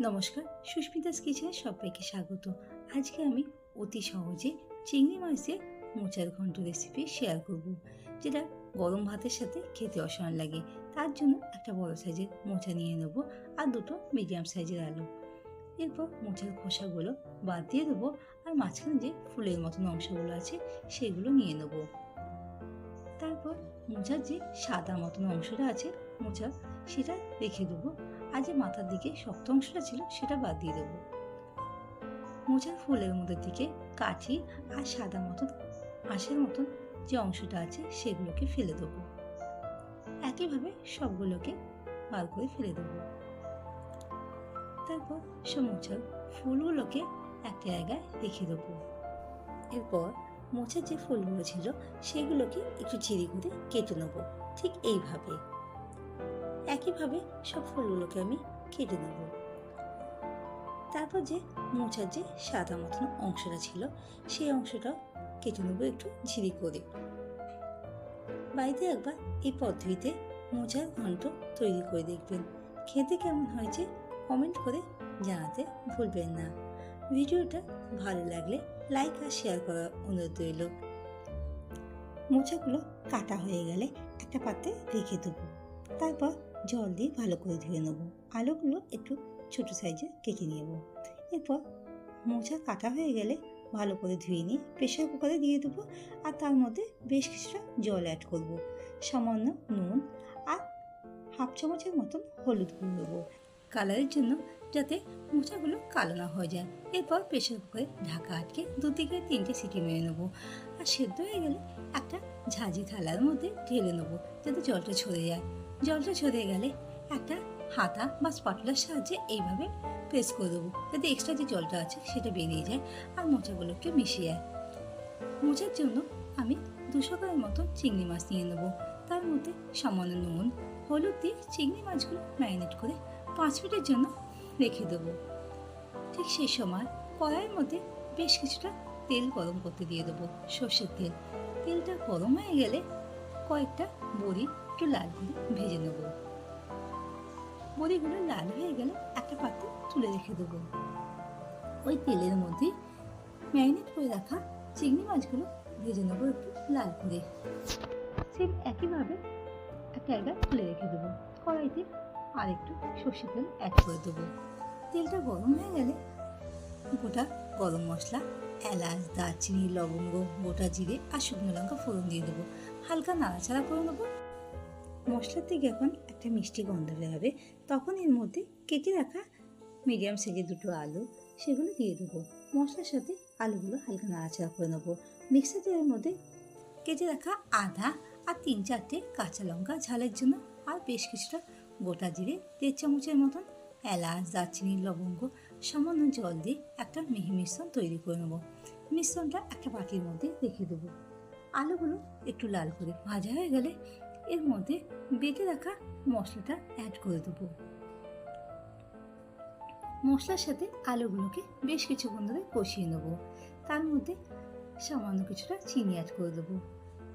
নমস্কার সুস্মিতাস কিচেনে সবাইকে স্বাগত। আজকে আমি অতি সহজে চিংড়ি মাছ দিয়ে মোচার ঘন্ট রেসিপি শেয়ার করব, যেটা গরম ভাতের সাথে খেতে অসাধারণ লাগে। তার জন্য একটা বড় সাইজের মোচা নিয়ে নেব আর দুটো মিডিয়াম সাইজের আলু। এরপর মোচার খোসাগুলো বাদ দিয়ে দেবো আর মাঝখানে যে ফুলের মতন অংশগুলো আছে সেগুলো নিয়ে নেব। তারপর মোচার যে সাদা মতন অংশটা আছে মোচা, সেটা রেখে দেবো আর যে মাথার দিকে শক্ত অংশটা ছিল, সেটা বাদ দিয়ে দেবো। মোচার ফুলের মধ্যে দিকে কাঠি আর সাদা মতন, আঁশের মতন যে অংশটা আছে, সেগুলোকে ফেলে দেবো। একইভাবে সবগুলোকে বার করে ফেলে দেবো। তারপর সব মোচার ফুলগুলোকে এক জায়গায় রেখে দেবো। এরপর মোচার যে ফুলগুলো ছিল, সেগুলোকে একটু চিরি করে কেটে নেব। ঠিক এইভাবে। একইভাবে সব ফুলগুলোকে আমি কেটে নেব। তারপর যে মোচার যে সাদা মতন অংশটা ছিল, সেই অংশটা কেটে নেব একটু ঝিরি করে। বাড়িতে একবার এই পদ্ধতিতে মোচার ঘন্ট তৈরি করে দেখবেন। খেতে কেমন হয়েছে কমেন্ট করে জানাতে ভুলবেন না। ভিডিওটা ভালো লাগলে লাইক আর শেয়ার করার অনুরোধ রইল। মোচাগুলো কাটা হয়ে গেলে একটা পাত্রে রেখে দেবো। তারপর জল দিয়ে ভালো করে ধুয়ে নেব। আলুগুলো একটু ছোট সাইজে কেটে নেব। এরপর মোচা কাটা হয়ে গেলে ভালো করে ধুয়ে নিয়ে প্রেশার কুকারে দিয়ে দেবো আর তার মধ্যে বেশ কিছুটা জল অ্যাড করব। সামান্য নুন আর হাফ চামচের মতন হলুদ গুঁড়ো দেবো। কালারের জন্য যাতে মোচাগুলো কালো না হয়ে যায়। এরপর প্রেশার কুকারে ঢাকা আটকে দু থেকে তিনটে সিটি মেরে নেব। আর সেদ্ধ হয়ে গেলে একটা ঝাঁঝি থালার মধ্যে ঢেলে নেব যাতে জলটা ছড়ে যায়। জলটা ছড়ে গেলে একটা হাতা বা স্পাটুলার সাহায্যে এইভাবে প্রেস করে দেবো। যাতে এক্সট্রা যে জলটা আছে সেটা বেরিয়ে যায় আর মোচাগুলোকে মিশিয়ে যায় মোচার জন্য আমি দুশো গ্রামের মতো চিংড়ি মাছ নিয়ে নেব। তার মধ্যে সামান্য নুন, হলুদ দিয়ে চিংড়ি মাছগুলো ম্যারিনেট করে পাঁচ মিনিটের জন্য রেখে দেবো। ঠিক সেই সময় কড়াইয়ের মধ্যে বেশ কিছুটা তেল গরম করতে দিয়ে দেবো, সর্ষের তেল। তেলটা গরম হয়ে গেলে কয়েকটা বড়ি একটু লাল করে ভেজে নেব। বড়িগুলো লাল হয়ে গেলে একটা পাত্রে তুলে রেখে দেবো। ওই তেলের মধ্যে ম্যারিনেট করে রাখা চিংড়ি মাছগুলো ভেজে নেব একটু লাল করে। ঠিক একইভাবে একটা জায়গায় তুলে রেখে দেবো। কড়াইতে আর একটু সর্ষে তেল অ্যাড করে দেবো। তেলটা গরম হয়ে গেলে গোটা গরম মশলা, এলাচ, দারচিনি, লবঙ্গ, গোটা জিরে আর শুকনো লঙ্কা ফোড়ন দিয়ে দেবো। হালকা নাড়াচাড়া করে নেব। মশলার থেকে এখন একটা মিষ্টি গন্ধ বেরোবে। তখন এর মধ্যে কেটে রাখা মিডিয়াম সাইজের দুটো আলু, সেগুলো দিয়ে দেবো। মশলার সাথে আলুগুলো হালকা নাড়াচাড়া করে নেব। মিক্সার জারের মধ্যে কেটে রাখা আদা আর তিন চারটে কাঁচা লঙ্কা ঝালের জন্য আর বেশ কিছুটা গোটা জিরে, দেড় চামচের মতন এলাচ, দারচিনি, লবঙ্গ, সামান্য জল দিয়ে একটা মিহি মিশ্রণ তৈরি করে নেব। মিশ্রণটা একটা বাটির মধ্যে রেখে দেবো। আলুগুলো একটু লাল করে ভাজা হয়ে গেলে এর মধ্যে বেটে রাখা মশলাটা অ্যাড করে দেবো। মশলার সাথে আলুগুলোকে বেশ কিছুক্ষণ ধরে কষিয়ে নেব। তার মধ্যে সামান্য কিছুটা চিনি অ্যাড করে দেবো।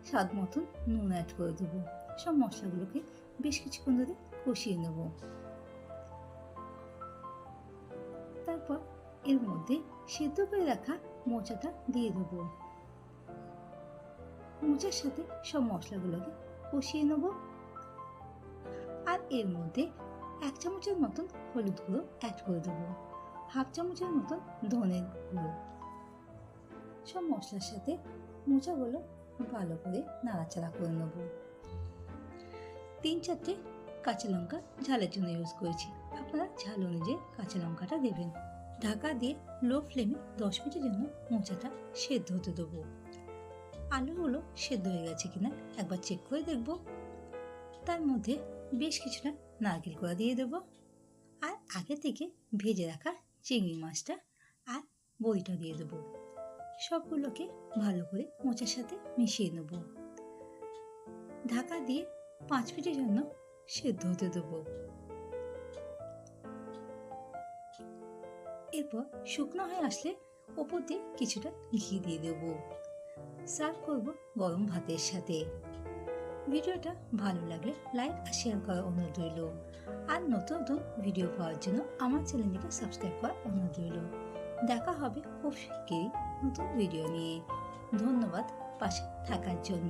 স্বাদ মতন নুন অ্যাড করে দেবো। সব মশলাগুলোকে বেশ কিছুক্ষণ ধরে কষিয়ে নেব। তারপর এর মধ্যে সেদ্ধ করে রাখা মোচাটা দিয়ে দেবো। মোচার সাথে সব মশলাগুলোকে কষিয়ে নেব। আর এর মধ্যে এক চামচের মতন হলুদ গুঁড়ো অ্যাড করে দেবো। হাফ চামচের মতন ধনের গুঁড়ো। সব মশলার সাথে মোচাগুলো ভালো করে নাড়াচাড়া করে নেব। তিন চারটে কাঁচা লঙ্কা ঝালের জন্য ইউজ করেছি। আপনারা ঝাল অনুযায়ী কাঁচা লঙ্কাটা দেবেন। ঢাকা দিয়ে লো ফ্লেমে দশ মিনিটের জন্য মোচাটা সেদ্ধ হতে দেবো। আলুগুলো সেদ্ধ হয়ে গেছে কিনা একবার চেক করে দেখব। তার মধ্যে বেশ কিছুটা নারকেল কোড়া দিয়ে দেবো। আর আগে থেকে ভেজে রাখা চিংড়ি মাছটা আর বড়িটা দিয়ে দেবো। সবগুলোকে ভালো করে মোচার সাথে মিশিয়ে নেব। ঢাকা দিয়ে পাঁচ মিনিটের জন্য সেদ্ধ হতে দেবো। এরপর শুকনো হয়ে আসলে ওপর দিয়ে কিছুটা ঘি দিয়ে দেবো। সার্ভ করব গরম ভাতের সাথে। ভিডিওটা ভালো লাগলে লাইক আর শেয়ার করার অনুরোধ রইল। আর নতুন নতুন ভিডিও পাওয়ার জন্য আমার চ্যানেলটিকে সাবস্ক্রাইব করার অনুরোধ রইল। দেখা হবে খুব শিগগিরই নতুন ভিডিও নিয়ে। ধন্যবাদ পাশে থাকার জন্য।